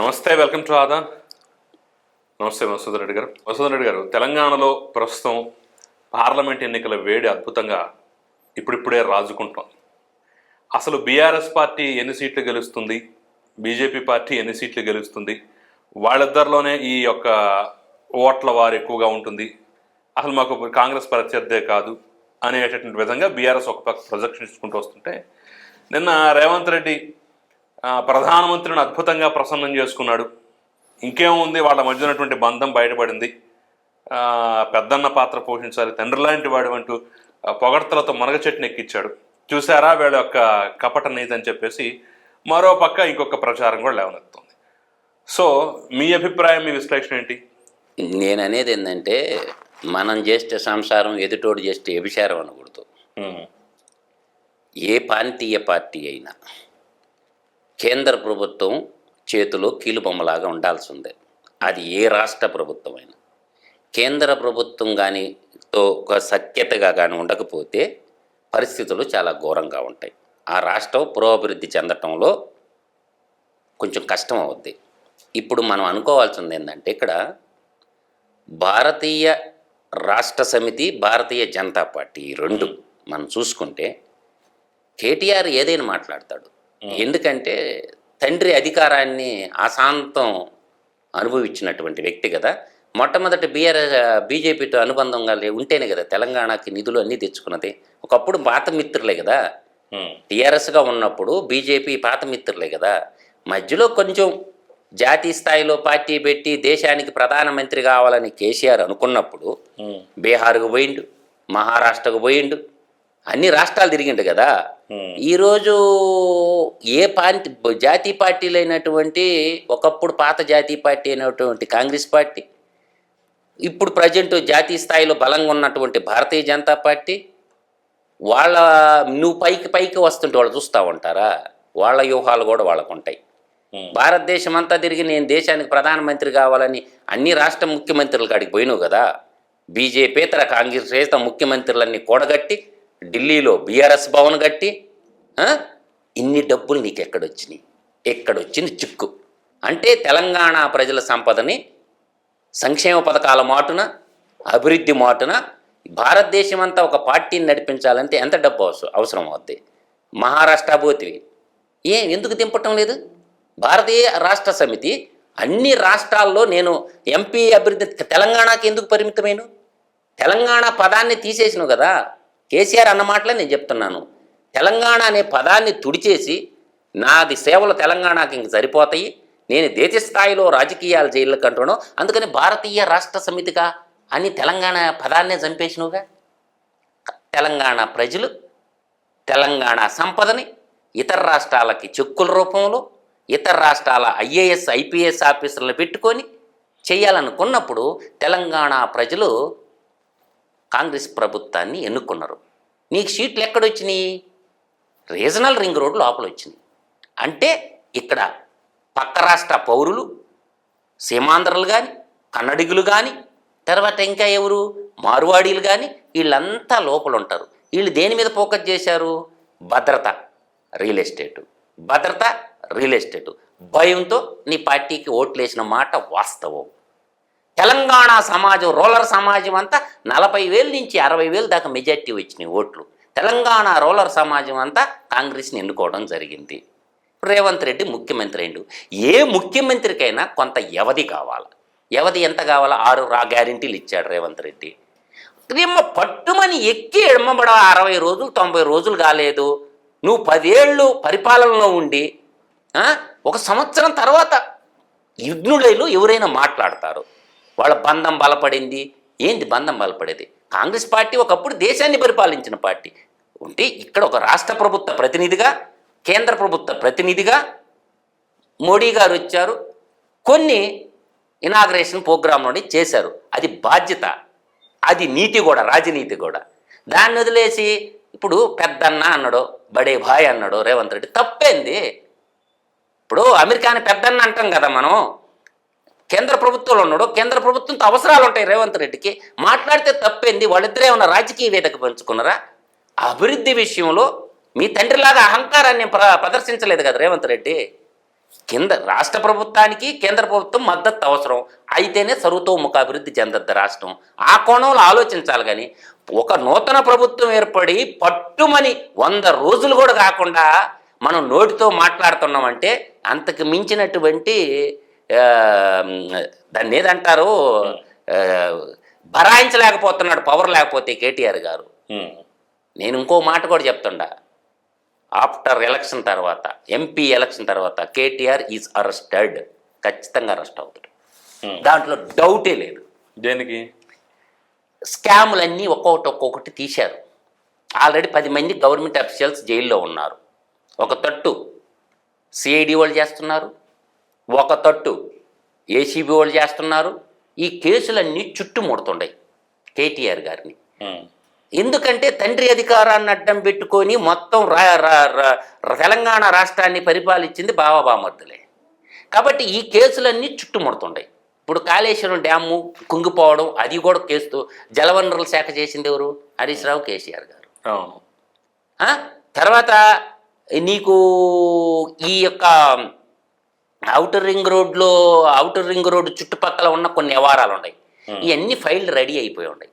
నమస్తే welcome to Aadan. నమస్తే మసూద్ రెడ్డి గారు. మసూద్ రెడ్డి గారు తెలంగాణలో ప్రస్తుతం పార్లమెంట్ ఎన్నికల వేడి అద్భుతంగా ఇప్పుడిప్పుడే రాజుకుంటోంది. అసలు బీఆర్ఎస్ పార్టీ ఎన్ని సీట్లు గెలుస్తుంది? బీజేపీ పార్టీ ఎన్ని సీట్లు గెలుస్తుంది? వాళ్ళిద్దరిలోనే ఈ యొక్క ఓట్ల వారు ఎక్కువగా ఉంటుంది. అసలు మాకు కాంగ్రెస్ ప్రత్యర్థే కాదు అనేటటువంటి విధంగా బీఆర్ఎస్ ఒక పక్క ప్రొజెక్షన్ ఇచ్చుకుంటూ వస్తుంటే నిన్న రేవంత్ రెడ్డి ప్రధానమంత్రిని అద్భుతంగా ప్రసన్నం చేసుకున్నాడు. ఇంకేముంది వాళ్ళ మధ్య ఉన్నటువంటి బంధం బయటపడింది. పెద్దన్న పాత్ర పోషించాలి. తండ్రి లాంటి వాడు అంటూ పొగడ్తలతో మునగ చెట్టుని ఎక్కిచ్చాడు. చూసారా వీళ్ళ యొక్క కపట నీతి అని చెప్పేసి మరో పక్క ఇంకొక ప్రచారం కూడా లేవనెత్తుంది. సో మీ అభిప్రాయం మీ విశ్లేషణ ఏంటి? నేను అనేది ఏంటంటే మనం చేస్తే సంసారం ఎదుటోడు చేస్తే వ్యభిచారం అనకూడదు. ఏ ప్రాంతీయ పార్టీ అయినా. కేంద్ర ప్రభుత్వం చేతిలో కీలుబొమ్మలాగా ఉండాల్సిందే. అది ఏ రాష్ట్ర ప్రభుత్వం అయినా కేంద్ర ప్రభుత్వం కానీ తో ఒక సఖ్యతగా కానీ ఉండకపోతే పరిస్థితులు చాలా ఘోరంగా ఉంటాయి. ఆ రాష్ట్రం పురోభివృద్ధి చెందటంలో కొంచెం కష్టం అవుద్ది. ఇప్పుడు మనం అనుకోవాల్సింది ఏంటంటే ఇక్కడ భారతీయ రాష్ట్ర సమితి భారతీయ జనతా పార్టీ రెండు మనం చూసుకుంటే కేటీఆర్ ఏదైనా మాట్లాడతాడు. ఎందుకంటే తండ్రి అధికారాన్ని అశాంతం అనుభవించినటువంటి వ్యక్తి కదా. మొట్టమొదటి బీఆర్ బీజేపీతో అనుబంధంగా ఉంటేనే కదా తెలంగాణకి నిధులు అన్నీ తెచ్చుకున్నది. ఒకప్పుడు పాత మిత్రులే కదా. టీఆర్ఎస్గా ఉన్నప్పుడు బీజేపీ పాత మిత్రులే కదా. మధ్యలో కొంచెం జాతీయ స్థాయిలో పార్టీ పెట్టి దేశానికి ప్రధానమంత్రి కావాలని కేసీఆర్ అనుకున్నప్పుడు బీహార్కు పోయిండు మహారాష్ట్రకు పోయిండు అన్ని రాష్ట్రాలు తిరిగిండు కదా. ఈరోజు ఏ పార్టీ జాతీయ పార్టీలు అయినటువంటి ఒకప్పుడు పాత జాతీయ పార్టీ అయినటువంటి కాంగ్రెస్ పార్టీ ఇప్పుడు ప్రజెంట్ జాతీయ స్థాయిలో బలంగా ఉన్నటువంటి భారతీయ జనతా పార్టీ వాళ్ళ నువ్వు పైకి పైకి వస్తుంటే వాళ్ళు చూస్తూ ఉంటారా? వాళ్ళ వ్యూహాలు కూడా వాళ్ళకు ఉంటాయి. భారతదేశం అంతా తిరిగి నేను దేశానికి ప్రధానమంత్రి కావాలని అన్ని రాష్ట్ర ముఖ్యమంత్రుల కాడికి పోయినావు కదా? బీజేపీతర కాంగ్రెస్ ముఖ్యమంత్రులన్నీ కూడగట్టి ఢిల్లీలో బీఆర్ఎస్ భవన్ కట్టి ఇన్ని డబ్బులు నీకు ఎక్కడొచ్చినాయి ఎక్కడొచ్చింది చిక్కు? అంటే తెలంగాణ ప్రజల సంపదని సంక్షేమ పథకాల మాటున అభివృద్ధి మాటున భారతదేశం అంతా ఒక పార్టీని నడిపించాలంటే ఎంత డబ్బు అవసరం అవసరం అవుద్ది? మహారాష్ట్ర పోతివి ఏ ఎందుకు దింపటం లేదు? భారతీయ రాష్ట్ర సమితి అన్ని రాష్ట్రాల్లో నేను ఎంపీ అభివృద్ధి తెలంగాణకి ఎందుకు పరిమితమైన తెలంగాణ పదాన్ని తీసేసినావు కదా? కేసీఆర్ అన్న మాటలే నేను చెప్తున్నాను. తెలంగాణ అనే పదాన్ని తుడిచేసి నాది సేవలు తెలంగాణకి ఇంక సరిపోతాయి. నేను దేశ స్థాయిలో రాజకీయాలు జైళ్ళకి అంటున్నాను అందుకని భారతీయ రాష్ట్ర సమితిగా అని తెలంగాణ పదాన్నే చంపేసినవుగా? తెలంగాణ ప్రజలు తెలంగాణ సంపదని ఇతర రాష్ట్రాలకి చెక్కుల రూపంలో ఇతర రాష్ట్రాల ఐఏఎస్ ఐపీఎస్ ఆఫీసర్లను పెట్టుకొని చేయాలనుకున్నప్పుడు తెలంగాణ ప్రజలు కాంగ్రెస్ ప్రభుత్వాన్ని ఎన్నుకున్నారు. నీకు సీట్లు ఎక్కడొచ్చినాయి? రీజనల్ రింగ్ రోడ్ లోపల వచ్చినాయి అంటే ఇక్కడ పక్క రాష్ట్ర పౌరులు సీమాంధ్రులు కానీ కన్నడిగులు కానీ తర్వాత ఇంకా ఎవరు? మార్వాడీలు కానీ వీళ్ళంతా లోపల ఉంటారు వీళ్ళు దేని మీద ఫోకస్ చేశారు? భద్రత రియల్ ఎస్టేటు. భద్రత రియల్ ఎస్టేటు. భయంతో నీ పార్టీకి ఓట్లు వేసిన మాట వాస్తవం. తెలంగాణ సమాజం రోలర్ సమాజం అంతా నలభై వేల నుంచి అరవై వేలు దాకా మెజార్టీ వచ్చినాయి ఓట్లు. తెలంగాణ రూరల్ సమాజం అంతా కాంగ్రెస్ని ఎన్నుకోవడం జరిగింది. రేవంత్ రెడ్డి ముఖ్యమంత్రి అయిండు. ఏ ముఖ్యమంత్రికైనా కొంత వ్యవధి కావాలి? వ్యవధి ఎంత కావాలో? ఆరు రా గ్యారంటీలు ఇచ్చాడు రేవంత్ రెడ్డి. నిమ్మ పట్టుమని ఎక్కి ఎడమబడ అరవై రోజులు తొంభై రోజులు కాలేదు. నువ్వు పదేళ్ళు పరిపాలనలో ఉండి ఒక సంవత్సరం తర్వాత యుగ్నులైలు ఎవరైనా మాట్లాడతారు. వాళ్ళ బంధం బలపడింది ఏంది బంధం బలపడేది? కాంగ్రెస్ పార్టీ ఒకప్పుడు దేశాన్ని పరిపాలించిన పార్టీ. ఉంటే ఇక్కడ ఒక రాష్ట్ర ప్రభుత్వ ప్రతినిధిగా కేంద్ర ప్రభుత్వ ప్రతినిధిగా మోడీ గారు వచ్చారు. కొన్ని ఇనాగ్రేషన్ ప్రోగ్రాంలోని చేశారు. అది బాధ్యత. అది నీతి కూడా రాజనీతి కూడా దాన్ని వదిలేసి ఇప్పుడు పెద్దన్న అన్నాడు బడే భాయ్ అన్నాడు రేవంత్ రెడ్డి తప్పేంది? ఇప్పుడు అమెరికాని పెద్దన్న అంటాం కదా మనం. కేంద్ర ప్రభుత్వంలో ఉన్నాడు. కేంద్ర ప్రభుత్వంతో అవసరాలు ఉంటాయి రేవంత్ రెడ్డికి. మాట్లాడితే తప్పేంది? వాళ్ళిద్దరే ఉన్న రాజకీయ వేదిక పంచుకున్నారా? అభివృద్ధి విషయంలో మీ తండ్రిలాగా అహంకారాన్ని ప్ర ప్రదర్శించలేదు కదా రేవంత్ రెడ్డి. కింద రాష్ట్ర ప్రభుత్వానికి కేంద్ర ప్రభుత్వం మద్దతు అవసరం. అయితేనే సర్వతోముఖాభివృద్ధి చెందద్దు రాష్ట్రం. ఆ కోణంలో ఆలోచించాలి కానీ ఒక నూతన ప్రభుత్వం ఏర్పడి పట్టుమని వంద రోజులు కూడా కాకుండా మనం నోటితో మాట్లాడుతున్నామంటే అంతకు మించినటువంటి దాన్ని ఏదంటారు? భరాయించలేకపోతున్నాడు పవర్ లేకపోతే కేటీఆర్ గారు. నేను ఇంకో మాట కూడా చెప్తుండా. ఆఫ్టర్ ఎలక్షన్ తర్వాత ఎంపీ ఎలక్షన్ తర్వాత కేటీఆర్ ఈజ్ అరెస్టెడ్. ఖచ్చితంగా అరెస్ట్ అవుతాడు. దాంట్లో డౌటే లేదు. దేనికి? స్కాములన్నీ ఒక్కొక్కటి ఒక్కొక్కటి తీశారు. ఆల్రెడీ పది మంది గవర్నమెంట్ అఫీషియల్స్ జైల్లో ఉన్నారు. ఒక తట్టు. సిఐడి వాళ్ళు చేస్తున్నారు. ఒక తట్టు ఏసీబీ వాళ్ళు చేస్తున్నారు. ఈ కేసులన్నీ చుట్టుముడుతుండయి కేటీఆర్ గారిని. ఎందుకంటే తండ్రి అధికారాన్ని అడ్డం పెట్టుకొని మొత్తం తెలంగాణ రాష్ట్రాన్ని పరిపాలించింది బావబామర్దులే కాబట్టి ఈ కేసులన్నీ చుట్టుముడుతుంటాయి ఇప్పుడు కాళేశ్వరం డ్యాము కుంగిపోవడం అది కూడా కేసు జలవనరుల శాఖ చేసింది ఎవరు? హరీష్ రావు కేసీఆర్ గారు? తర్వాత నీకు ఈ యొక్క అవుటర్ రింగ్ రోడ్లో అవుటర్ రింగ్ రోడ్ చుట్టుపక్కల ఉన్న కొన్ని వ్యవహారాలు ఉన్నాయి. ఇవన్నీ ఫైల్ రెడీ అయిపోయి ఉన్నాయి.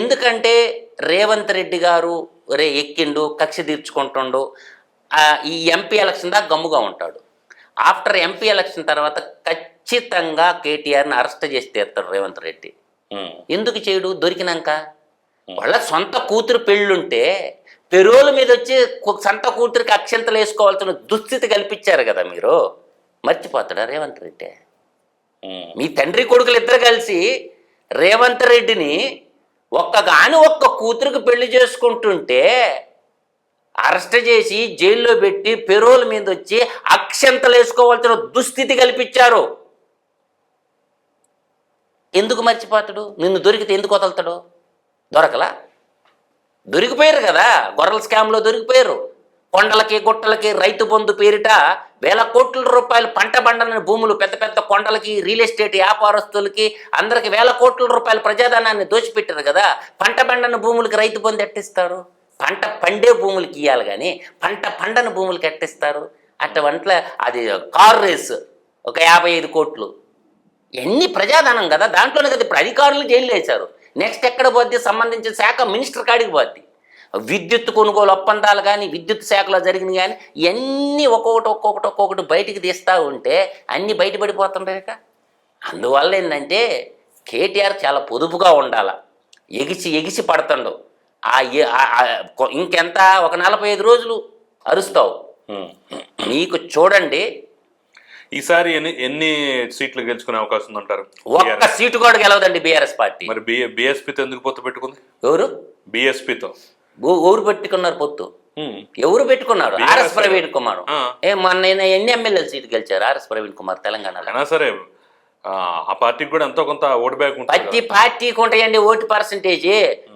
ఎందుకంటే రేవంత్ రెడ్డి గారు రే ఎక్కిండు కక్ష తీర్చుకుంటుండు ఈ ఎంపీ ఎలక్షన్ దాకా గమ్ముగా ఉంటాడు. ఆఫ్టర్ ఎంపీ ఎలక్షన్ తర్వాత ఖచ్చితంగా కేటీఆర్ని అరెస్ట్ చేసి తీస్తాడు రేవంత్ రెడ్డి. ఎందుకు చేయడు? దొరికినాక. వాళ్ళ సొంత కూతురు పెళ్ళుంటే పెరోల మీద వచ్చి సొంత కూతురికి అక్షంతలు వేసుకోవాల్సిన దుస్థితి కల్పించారు కదా మీరు. మర్చిపోతాడా రేవంత్ రెడ్డి? మీ తండ్రి కొడుకులు ఇద్దరు కలిసి రేవంత్ రెడ్డిని ఒక్కగాని ఒక్క కూతురికి పెళ్ళి చేసుకుంటుంటే అరెస్ట్ చేసి జైల్లో పెట్టి పెరోల్ మీద వచ్చి అక్షంతలు వేసుకోవాల్సిన దుస్థితి కల్పించారు. ఎందుకు మర్చిపోతాడు? నిన్ను దొరికితే ఎందుకు వదలుతాడు? దొరకలా? దొరికిపోయారు కదా గొర్రెల స్కామ్లో దొరికిపోయారు. కొండలకి గుట్టలకి రైతు బంధు పేరిట వేల కోట్ల రూపాయలు పంట బండలని భూములు పెద్ద పెద్ద కొండలకి రియల్ ఎస్టేట్ వ్యాపారస్తులకి అందరికి వేల కోట్ల రూపాయల ప్రజాధనాన్ని దోచిపెట్టారు కదా. పంట పండని భూములకి రైతు బంధు ఎట్టిస్తారు? పంట పండే భూములకి ఇవ్వాలి కానీ పంట పండని భూములకి ఎట్టిస్తారు? అటువంటి అది కార్ రేసు ఒక యాభై ఐదు కోట్లు. ఎన్ని ప్రజాధనం కదా. దాంట్లోనే కదా ఇప్పుడు అధికారులు జైలు వేశారు నెక్స్ట్ ఎక్కడ పోద్ది? సంబంధించిన శాఖ మినిస్టర్ కాడికి పోద్ది. విద్యుత్ కొనుగోలు ఒప్పందాలు కానీ విద్యుత్ శాఖలో జరిగిన కానీ ఇవన్నీ ఒక్కొక్కటి ఒక్కొక్కటి ఒక్కొక్కటి బయటికి తీస్తూ ఉంటే అన్నీ బయటపడిపోతుంటాయి ఇక. అందువల్ల ఏంటంటే కేటీఆర్ చాలా పొదుపుగా ఉండాల. ఎగిసి ఎగిసి పడుతుండు. ఆ ఇంకెంత? ఒక నలభై ఐదు రోజులు అరుస్తావు. మీకు చూడండి. ఈసారి ఎన్ని ఎన్ని సీట్లు గెలుచుకునే అవకాశం ఉందంటారు? ఒక్క సీటు కూడా గెలవదండి బీఆర్ఎస్ పార్టీ. మరి బిఎస్పీతో ఎందుకు పొత్తు పెట్టుకుంది? ఎవరు? బిఎస్పీతో. ఊరు పెట్టుకున్నారు పొత్తు. ఎవరు పెట్టుకున్నారు? ఆర్ఎస్ ప్రవీణ్ కుమార్. ఏ మొన్న ఎన్ని ఎమ్మెల్యేల సీటు గెలిచారు? ఆర్ఎస్ ప్రవీణ్ కుమార్ తెలంగాణలో. అయినా సరే ఆ, పార్టీకి కూడా ఎంతో కొంత ఓటు బ్యాక్ ప్రతి పార్టీకి ఉంటాయండి ఓటు పర్సంటేజ్.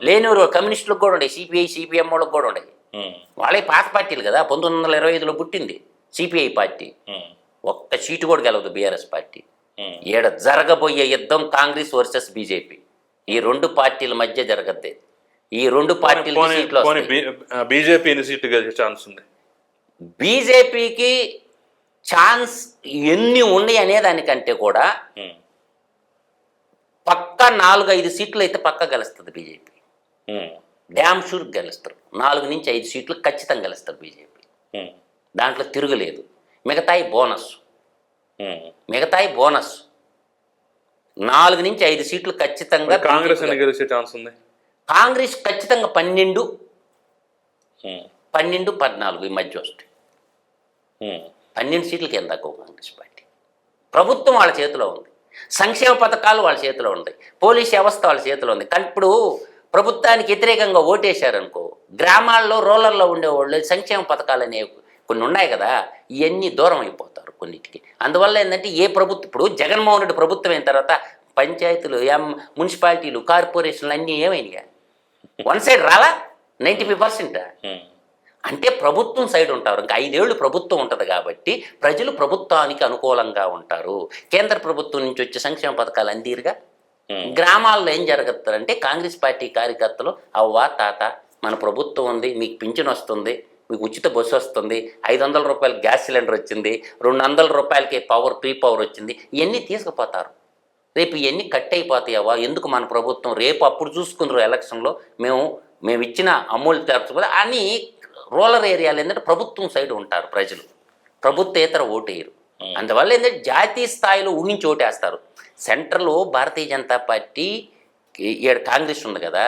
లేనివారు కమ్యూనిస్టులకు కూడా ఉండే సిపిఐ సిపిఎం వాళ్ళకి కూడా ఉండే ఉమ్, వాళ్ళే పాత పార్టీలు కదా పంతొమ్మిది వందల ఇరవై ఐదులో పుట్టింది సిపిఐ పార్టీ. ఒక్క సీటు కూడా గెలవదు బీఆర్ఎస్ పార్టీ. ఈడ జరగబోయే యుద్ధం కాంగ్రెస్ వర్సెస్ బీజేపీ. ఈ రెండు పార్టీల మధ్య జరగద్ది. ఈ రెండు పార్టీల సీట్లు. బీజేపీ ఎన్ని సీట్లు గెలిచే ఛాన్స్ ఉంది. బీజేపీకి ఛాన్స్ ఎన్ని ఉన్నాయి అనే దానికంటే కూడా పక్క నాలుగు ఐదు సీట్లు అయితే పక్క గెలుస్తుంది బీజేపీ. డ్యామ్ షూర్ గెలుస్తారు. నాలుగు నుంచి ఐదు సీట్లు ఖచ్చితంగా గెలుస్తారు బీజేపీ. దాంట్లో తిరుగులేదు. మిగతాయి బోనస్. మిగతాయి బోనస్. నాలుగు నుంచి ఐదు సీట్లు ఖచ్చితంగా కాంగ్రెస్ గెలిచే ఛాన్స్ ఉంది? కాంగ్రెస్ ఖచ్చితంగా పన్నెండు పన్నెండు పద్నాలుగు ఈ మధ్య వస్తాయి. పన్నెండు సీట్ల కింద తక్కువ కాంగ్రెస్ పార్టీ? ప్రభుత్వం వాళ్ళ చేతిలో ఉంది. సంక్షేమ పథకాలు వాళ్ళ చేతిలో ఉంటాయి పోలీస్ వ్యవస్థ వాళ్ళ చేతిలో ఉంది. కానీ ఇప్పుడు ప్రభుత్వానికి వ్యతిరేకంగా ఓటేశారనుకో గ్రామాల్లో రూరల్లో ఉండేవాళ్ళు సంక్షేమ పథకాలు అనేవి కొన్ని ఉన్నాయి కదా ఇవన్నీ దూరం అయిపోతారు కొన్నిటికి. అందువల్ల ఏంటంటే ఏ ప్రభుత్వం ఇప్పుడు జగన్మోహన్ రెడ్డి ప్రభుత్వం అయిన తర్వాత పంచాయతీలు ఎం మున్సిపాలిటీలు కార్పొరేషన్లు అన్నీ ఏమైనాయి? వన్ సైడ్ రాలా? Ninety five percent. అంటే ప్రభుత్వం సైడ్ ఉంటారు. ఇంకా ఐదేళ్ళు ప్రభుత్వం ఉంటుంది కాబట్టి ప్రజలు ప్రభుత్వానికి అనుకూలంగా ఉంటారు. కేంద్ర ప్రభుత్వం నుంచి వచ్చే సంక్షేమ పథకాలు అందిరుగా. గ్రామాల్లో ఏం జరుగుతుందంటే కాంగ్రెస్ పార్టీ కార్యకర్తలు అవ్వ తాత మన ప్రభుత్వం ఉంది మీకు పింఛన్ వస్తుంది మీకు ఉచిత బస్సు వస్తుంది ఐదు వందల రూపాయలు గ్యాస్ సిలిండర్ వచ్చింది రెండు వందల రూపాయలకి పవర్ ప్రీ పవర్ వచ్చింది ఇవన్నీ తీసుకుపోతారు. రేపు ఇవన్నీ కట్ అయిపోతాయవా ఎందుకు మన ప్రభుత్వం రేపు అప్పుడు చూసుకుందరు ఎలక్షన్లో? మేము మేము ఇచ్చిన అమూల్య ట్యాక్స్ కూడా అని రూరల్ ఏరియాలు ఏంటంటే ప్రభుత్వం సైడ్ ఉంటారు ప్రజలు. ప్రభుత్వేతర ఓటేయరు. అందువల్ల ఏంటంటే జాతీయ స్థాయిలో ఊహించి ఓటేస్తారు. సెంట్రల్లో భారతీయ జనతా పార్టీ ఈడ కాంగ్రెస్ ఉంది కదా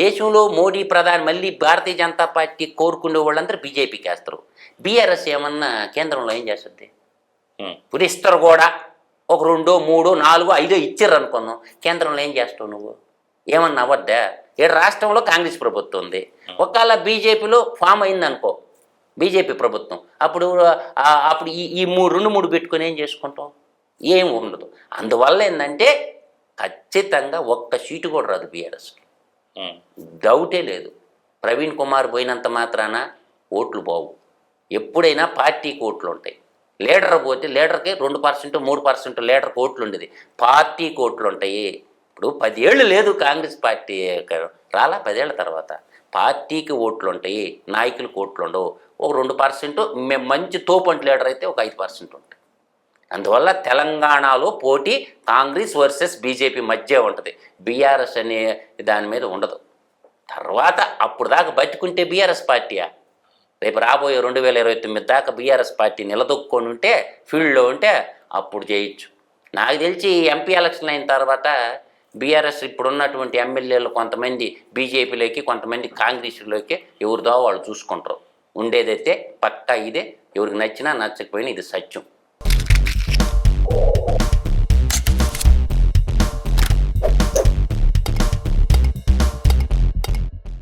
దేశంలో మోడీ ప్రధాని మళ్ళీ భారతీయ జనతా పార్టీ కోరుకునే వాళ్ళందరూ బీజేపీకి వేస్తారు. బీఆర్ఎస్ ఏమన్నా కేంద్రంలో ఏం చేస్తుంది? ఇస్తారు కూడా. ఒక రెండో మూడో నాలుగో ఐదో ఇచ్చారు అనుకుందాం. కేంద్రంలో ఏం చేస్తావు నువ్వు? ఏమన్నా అవద్దా ఇక్కడ రాష్ట్రంలో కాంగ్రెస్ ప్రభుత్వం ఉంది. ఒకవేళ బీజేపీలో ఫామ్ అయింది అనుకో బీజేపీ ప్రభుత్వం అప్పుడు అప్పుడు ఈ ఈ మూడు రెండు మూడు పెట్టుకొని ఏం చేసుకుంటాం? ఏం ఉండదు. అందువల్ల ఏంటంటే ఖచ్చితంగా ఒక్క సీటు కూడా రాదు బీఆర్ఎస్కి. డౌటే లేదు. ప్రవీణ్ కుమార్ పోయినంత మాత్రాన ఓట్లు పోవు ఎప్పుడైనా పార్టీకి ఓట్లు ఉంటాయి. లీడర్ పోతే లీడర్కి రెండు పర్సెంట్ మూడు పర్సెంట్ లీడర్ కోట్లు ఉండేది పార్టీ కోట్లు ఉంటాయి ఇప్పుడు పదేళ్ళు లేదు కాంగ్రెస్ పార్టీ రాలా పదేళ్ళ తర్వాత. పార్టీకి ఓట్లు ఉంటాయి నాయకులకు ఓట్లు ఉండవు ఒక రెండు పర్సెంట్ మంచి తోపంటి లీడర్ అయితే ఒక ఐదు పర్సెంట్ ఉంటాయి అందువల్ల తెలంగాణలో పోటీ కాంగ్రెస్ వర్సెస్ బీజేపీ మధ్య ఉంటుంది. బీఆర్ఎస్ అనే దాని మీద ఉండదు. తర్వాత అప్పుడు దాకా బతుకుంటే బీఆర్ఎస్ పార్టీయా? రేపు రాబోయే రెండు వేల ఇరవై తొమ్మిది దాకా బీఆర్ఎస్ పార్టీ నిలదొక్కొని ఉంటే ఫీల్డ్లో ఉంటే అప్పుడు చేయొచ్చు నాకు తెలిసి ఎంపీ ఎలక్షన్ అయిన తర్వాత బీఆర్ఎస్ ఇప్పుడు ఉన్నటువంటి ఎమ్మెల్యేలు కొంతమంది బీజేపీలోకి కొంతమంది కాంగ్రెస్లోకి ఎవరిదో వాళ్ళు చూసుకుంటారు. ఉండేదైతే పక్కా ఇదే ఎవరికి నచ్చినా నచ్చకపోయినా ఇది సత్యం.